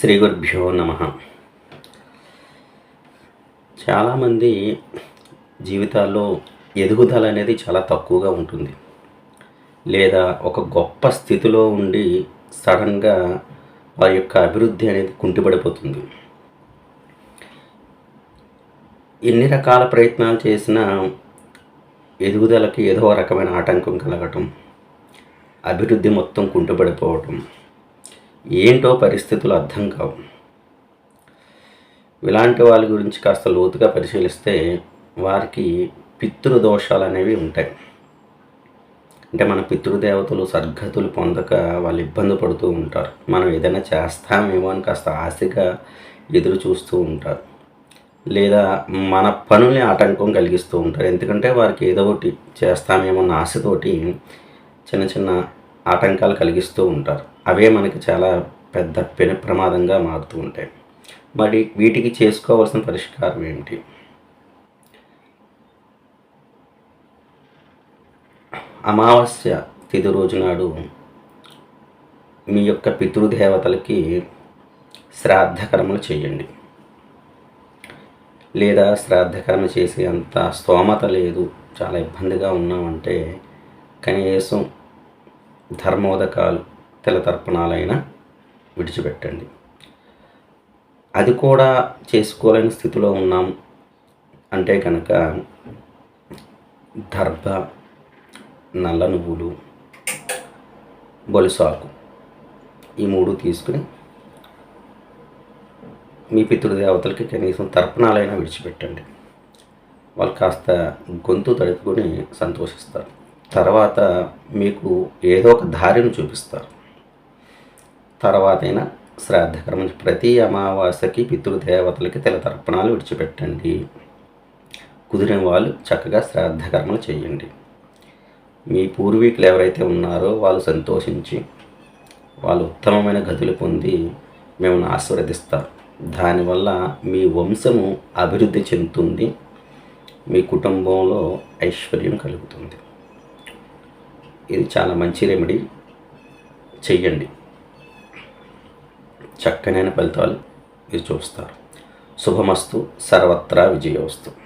శ్రీ గురుభ్యో నమ. చాలామంది జీవితాల్లో ఎదుగుదల అనేది చాలా తక్కువగా ఉంటుంది. లేదా ఒక గొప్ప స్థితిలో ఉండి సడన్గా వారి యొక్క అభివృద్ధి అనేది కుంటిపడిపోతుంది ఎన్ని రకాల ప్రయత్నాలు చేసినా ఎదుగుదలకి ఏదో రకమైన ఆటంకం కలగటం అభివృద్ధి మొత్తం కుంటుపడిపోవటం ఏంటో పరిస్థితులు అర్థం కావు. ఇలాంటి వాళ్ళ గురించి కాస్త లోతుగా పరిశీలిస్తే వారికి పితృదోషాలు అనేవి ఉంటాయి. అంటే మన పితృదేవతలు సద్గతులు పొందక వాళ్ళు ఇబ్బంది పడుతూ ఉంటారు. మనం ఏదైనా చేస్తామేమో అని కాస్త ఆశగా ఎదురు చూస్తూ ఉంటారు. లేదా మన పనుల్ని ఆటంకం కలిగిస్తూ ఉంటారు. ఎందుకంటే వారికి ఏదో ఒకటి చేస్తామేమో అన్న ఆశతోటి చిన్న చిన్న ఆటంకాలు కలిగిస్తూ ఉంటారు. అవే మనకి చాలా పెద్ద పెను ప్రమాదంగా మారుతూ ఉంటాయి. మరి వీటికి చేసుకోవాల్సిన పరిష్కారం ఏమిటి అమావాస్య తిథి రోజు నాడు మీ యొక్క పితృదేవతలకి శ్రాద్ధకర్మలు చేయండి. లేదా శ్రాద్ధకర్మ చేసే అంత స్తోమత లేదు చాలా ఇబ్బందిగా ఉన్నామంటే కనీసం ధర్మోదకాలు తెలతర్పణాలైనా విడిచిపెట్టండి. అది కూడా చేసుకోలేని స్థితిలో ఉన్నాం అంటే కనుక దర్భ నల్ల నువ్వులు బొలిసాకు ఈ మూడు తీసుకుని మీ పితృదేవతలకి కనీసం తర్పణాలైనా విడిచిపెట్టండి. వాళ్ళు కాస్త గొంతు తడుపుకొని సంతోషిస్తారు. తర్వాత మీకు ఏదో ఒక దారిని చూపిస్తారు. తర్వాతైనా శ్రాద్ధకర్మ ప్రతి అమావాస్యకి పితృదేవతలకి తెలతర్పణాలు విడిచిపెట్టండి. కుదిరిన వాళ్ళు చక్కగా శ్రాద్ధకర్మలు చేయండి. మీ పూర్వీకులు ఎవరైతే ఉన్నారో వాళ్ళు సంతోషించి వాళ్ళు ఉత్తమమైన గతులు పొంది మిమ్మల్ని ఆశీర్వదిస్తారు. దానివల్ల మీ వంశము అభివృద్ధి చెందుతుంది. మీ కుటుంబంలో ఐశ్వర్యం కలుగుతుంది. ఇది చాలా మంచి రెమెడీ చెయ్యండి. చక్కనైన ఫలితాలు మీరు చూస్తారు. శుభమస్తు. సర్వత్రా విజయోస్తు